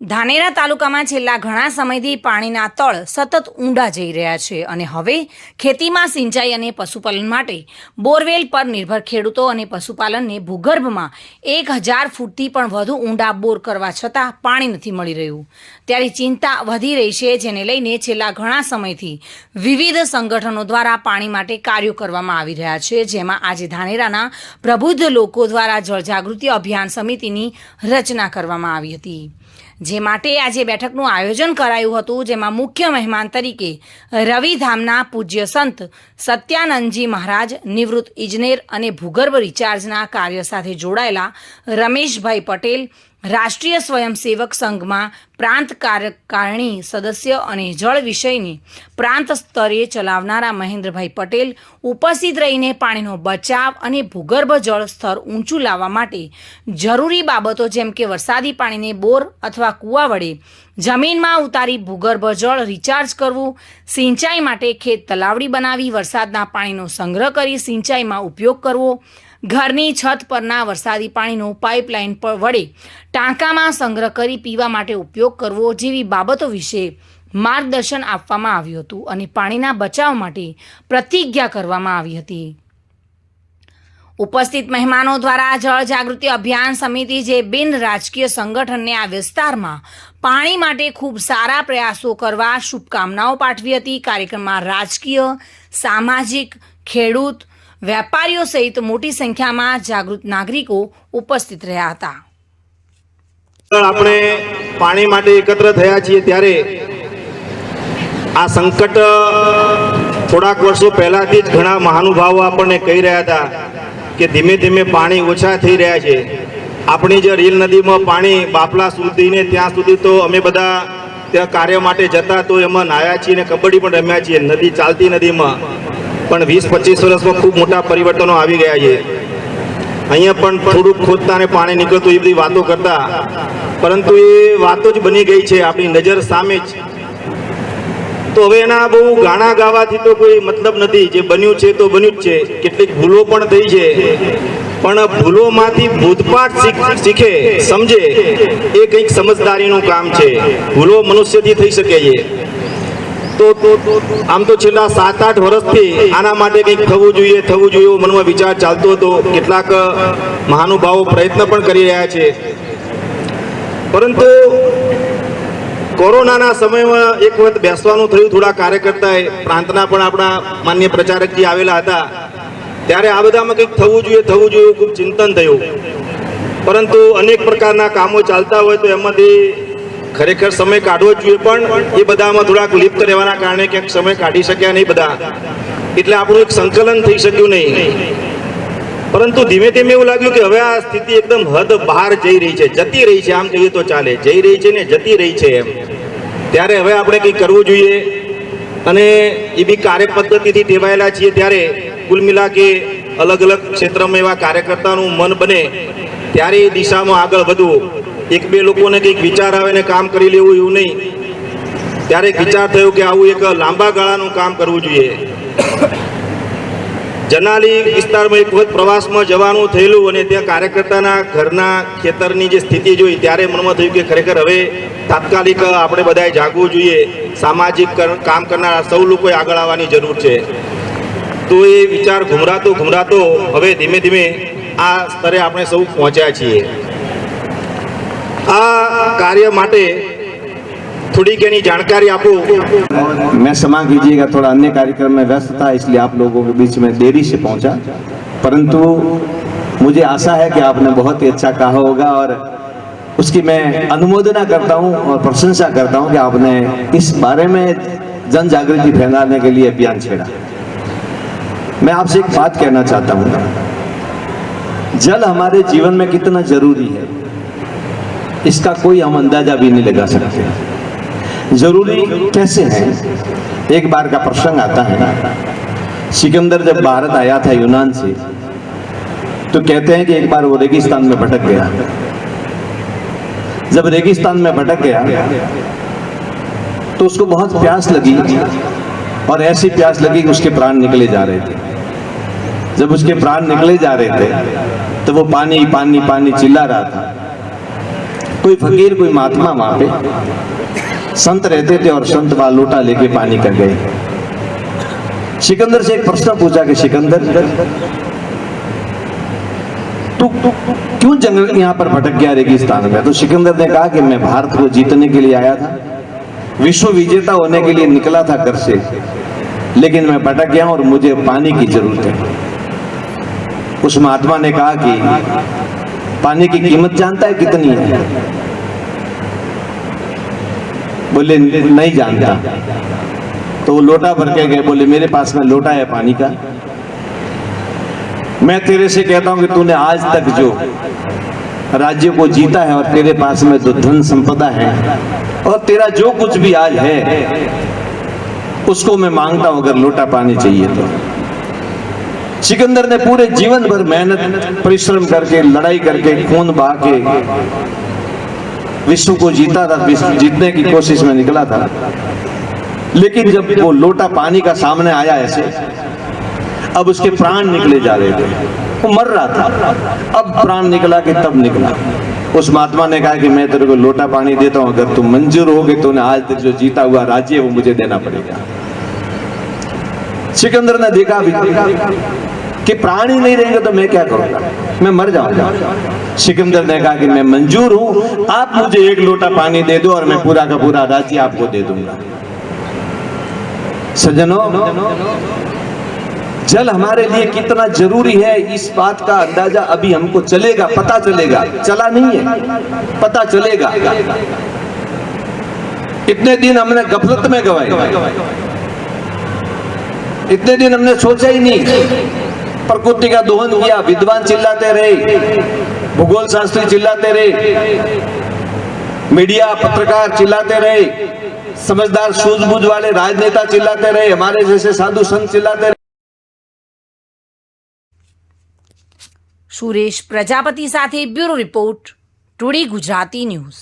ધાનેરા તાલુકામાં છેલ્લા ઘણા સમયથી પાણીના તળ સતત ઊંડા જઈ રહ્યા છે અને હવે ખેતીમાં સિંચાઈ અને પશુપાલન માટે બોરવેલ પર નિર્ભર ખેડૂતો અને પશુપાલનને ભૂગર્ભમાં એક હજાર ફૂટથી પણ વધુ ઊંડા બોર કરવા છતાં પાણી નથી મળી રહ્યું. ત્યારે ચિંતા વધી રહી છે, જેને લઈને છેલ્લા ઘણા સમયથી વિવિધ સંગઠનો દ્વારા પાણી માટે કાર્યો કરવામાં આવી રહ્યા છે. જેમાં આજે ધાનેરાના પ્રબુદ્ધ લોકો દ્વારા જળજાગૃતિ અભિયાન સમિતિની રચના કરવામાં આવી હતી. જે માટે આજે બેઠકનું આયોજન કરાયું હતું, જેમાં મુખ્ય મહેમાન તરીકે રવિધામના પૂજ્ય સંત સત્યાનંદજી મહારાજ, નિવૃત્ત ઇજનેર અને ભૂગર્ભ રિચાર્જના કાર્ય સાથે જોડાયેલા રમેશભાઈ પટેલ રાષ્ટ્રીય સ્વયંસેવક સંઘમાં પ્રાંત કાર્યકારિણી સદસ્ય અને જળ વિષયની પ્રાંત સ્તરે ચલાવનારા મહેન્દ્રભાઈ પટેલ ઉપસ્થિત રહીને પાણીનો બચાવ અને ભૂગર્ભ જળ સ્તર ઊંચું લાવવા માટે જરૂરી બાબતો જેમ કે વરસાદી પાણીને બોર અથવા કૂવા વડે જમીનમાં ઉતારી ભૂગર્ભ જળ રિચાર્જ કરવું, સિંચાઈ માટે ખેત તલાવડી બનાવી વરસાદના પાણીનો સંગ્રહ કરી સિંચાઈમાં ઉપયોગ કરવો ઘરની છત પરના વરસાદી પાણીનો પાઇપલાઇન પર વડે ટાંકામાં સંગ્રહ કરી પીવા માટે ઉપયોગ કરવો જેવી બાબતો વિશે માર્ગદર્શન આપવામાં આવ્યું હતું અને પાણીના બચાવ માટે પ્રતિજ્ઞા કરવામાં આવી હતી. ઉપસ્થિત મહેમાનો દ્વારા જળ જાગૃતિ અભિયાન સમિતિ જે બિન રાજકીય સંગઠનને આ વિસ્તારમાં પાણી માટે ખૂબ સારા પ્રયાસો કરવા શુભકામનાઓ પાઠવી હતી, કાર્યક્રમમાં રાજકીય, સામાજિક, ખેડૂત વેપારીઓ સહિત મોટી સંખ્યામાં જાગૃત નાગરિકો ઉપસ્થિત રહ્યા હતા. આપણે પાણી માટે એકત્ર થયા છીએ ત્યારે આ સંકટ થોડાક વર્ષો પહેલાથી જ ઘણા મહાનુભાવો આપણને કહી રહ્યા હતા કે ધીમે ધીમે પાણી ઓછા થઈ રહ્યા છે. આપણી જે રીલ નદીમાં પાણી બાપલા સુધીને ત્યાં સુધી તો અમે બધા ત્યાં કાર્ય માટે જતા તો એમાં નાહ્યા છીએ ને કબડ્ડી પણ રમ્યા છીએ. નદી ચાલતી નદીમાં. પણ વીસ, પચીસ વર્ષમાં ખૂબ મોટા પરિવર્તનો આવી ગયા છે. અહીંયા પણ થોડુંક ખોદતા અને પાણી નીકળતું એ બધી વાતો કરતા. પરંતુ એ વાતો જ બની ગઈ છે, આપણી નજર સામે જ. તો હવે એના બહુ ગાણા ગાવાથી તો કોઈ મતલબ નથી. જે બન્યું છે તો બન્યું જ છે. કેટલીક ભૂલો પણ થઈ છે. પણ ભૂલોમાંથી ભૂતપાઠ શીખે સમજે, એ કંઈક સમજદારીનું કામ છે. ભૂલો મનુષ્યથી થઈ શકે છે. તો આમ તો છેલ્લા સાત આઠ વર્ષથી આના માટે કંઈક થવું જોઈએ થવું જોઈએ મનમાં વિચાર ચાલતો હતો. કેટલાક મહાનુભાવો પ્રયત્ન પણ કરી રહ્યા છે. પરંતુ કોરોનાના સમયમાં એક વખત બેસવાનું થયું, થોડા કાર્યકર્તાએ પ્રાંતના પણ આપણા માન્ય પ્રચારકજી આવેલા હતા, ત્યારે આ બધામાં કંઈક થવું જોઈએ થવું જોઈએ ખૂબ ચિંતન થયું. પરંતુ અનેક પ્રકારના કામો ચાલતા હોય તો એમાંથી ખરેખર સમય કાઢવો જ જોઈએ પણ એ બધામાં થોડાક લિપ્ત રહેવાના કારણે ક્યાંક સમય કાઢી શક્યા નહીં બધા. એટલે આપણું એક સંકલન થઈ શક્યું નહીં. પરંતુ ધીમે ધીમે એવું લાગ્યું કે હવે આ સ્થિતિ એકદમ હદ બહાર જઈ રહી છે, જતી રહી છે, આમ કહીએ તો ચાલે. જઈ રહી છે ને જતી રહી છે એમ. ત્યારે હવે આપણે કંઈક કરવું જોઈએ. અને એ બી કાર્ય પદ્ધતિથી ટેવાયેલા છીએ ત્યારે કુલ મિલા કે અલગ અલગ ક્ષેત્રમાં એવા કાર્યકર્તાનું મન બને, ત્યારે એ દિશામાં આગળ વધવું. એક બે લોકોને કંઈક વિચાર આવે ને કામ કરી લેવું એવું નહીં. ત્યારે વિચાર થયો કે આવું એક લાંબા ગાળાનું કામ કરવું જોઈએ. જનાલી વિસ્તારમાં એક વખત પ્રવાસમાં જવાનું થયેલું અને ત્યાં કાર્યકર્તાના ઘરના ખેતરની જે સ્થિતિ જોઈ ત્યારે મનમાં થયું કે ખરેખર હવે તાત્કાલિક આપણે બધાએ જાગવું જોઈએ. સામાજિક કામ કરનારા સૌ લોકોએ આગળ આવવાની જરૂર છે. તો એ વિચાર ઘુમરાતો ઘુમરાતો હવે ધીમે ધીમે આ સ્તરે આપણે સૌ પહોંચ્યા છીએ. कार्य माटे थोड़ी घनी जानकारी आपको मैं क्षमा कीजिएगा, थोड़ा अन्य कार्यक्रम में व्यस्त था, इसलिए आप लोगों के बीच में देरी से पहुँचा। परंतु मुझे आशा है कि आपने बहुत ही अच्छा कहा होगा और उसकी मैं अनुमोदना करता हूँ और प्रशंसा करता हूँ कि आपने इस बारे में जन जागृति फैलाने के लिए अभियान छेड़ा। मैं आपसे एक बात कहना चाहता हूँ। जल हमारे जीवन में कितना ज़रूरी है। इसका कोई हम अंदाज़ा भी नहीं लगा सकते। ज़रूरी कैसे है? एक बार का प्रसंग आता है। ना सिकंदर जब भारत आया था यूनान से तो कहते हैं कि एक बार वो रेगिस्तान में भटक गया। जब रेगिस्तान में भटक गया तो उसको बहुत प्यास लगी और ऐसी प्यास लगी कि उसके प्राण निकले जा रहे थे। जब उसके प्राण निकले जा रहे थे तो वो पानी पानी पानी चिल्ला रहा था। कोई फकीर, कोई महात्मा वहाँ पे संत रहते थे और संत वहाँ लोटा लेके पानी कर गए। सिकंदर से एक प्रश्न पूछा कि सिकंदर, तू क्यों जंगल यहाँ पर भटक गया रेगिस्तान में? तो सिकंदर ने कहा कि मैं भारत को जीतने के लिए आया था। विश्व विजेता होने के लिए निकला था घर से, लेकिन मैं भटक गया और मुझे पानी की ज़रूरत है। उस महात्मा ने कहा कि पानी की कीमत जानता है कितनी है? बोले, नहीं जानता। तो वो लोटा भर के गए, बोले, मेरे पास में लोटा है पानी का। मैं तेरे से कहता हूँ कि तूने आज तक जो राज्य को जीता है और तेरे पास में जो धन संपदा है और तेरा जो कुछ भी आज है, उसको मैं माँगता हूँ, अगर लोटा पानी चाहिए तो। सिकंदर ने पूरे जीवन भर मेहनत, परिश्रम करके, लड़ाई करके, खून बहा के विश्व को जीता था जीतने की कोशिश में निकला था। लेकिन जब वो लोटा पानी का सामने आया ऐसे, अब उसके प्राण निकले जा रहे थे। वो मर रहा था। अब प्राण निकला कि तब निकला। उस महात्मा ने कहा कि मैं तेरे को लोटा पानी देता हूँ, अगर तुम मंजूर हो तो उन्हें आज तक जो जीता हुआ राज्य है, वो मुझे देना पड़ेगा। सिकंदर ने देखा भी। कि प्राण ही नहीं रहेंगे तो मैं क्या करूँगा? मैं मर जाऊँगा। सिकंदर ने कहा कि मैं मंजूर हूँ, आप मुझे एक लोटा पानी दे दो और मैं पूरा का पूरा राज्य आपको दे दूँगा। सज्जनों, जल हमारे लिए कितना ज़रूरी है, इस बात का अंदाज़ा अभी हमको चलेगा, पता चलेगा। चला नहीं है, पता चलेगा। इतने दिन हमने गफलत में गवाए इतने दिन हमने सोचा ही नहीं। प्रकृति का दोहन किया विद्वान चिल्लाते रहे भूगोल शास्त्री चिल्लाते रहे मीडिया पत्रकार चिल्लाते रहे समझदार सूझबूझ वाले राजनेता चिल्लाते रहे हमारे जैसे साधु संत चिल्लाते रहे સુરેશ પ્રજાપતિ સાથે bureau report today Gujarati news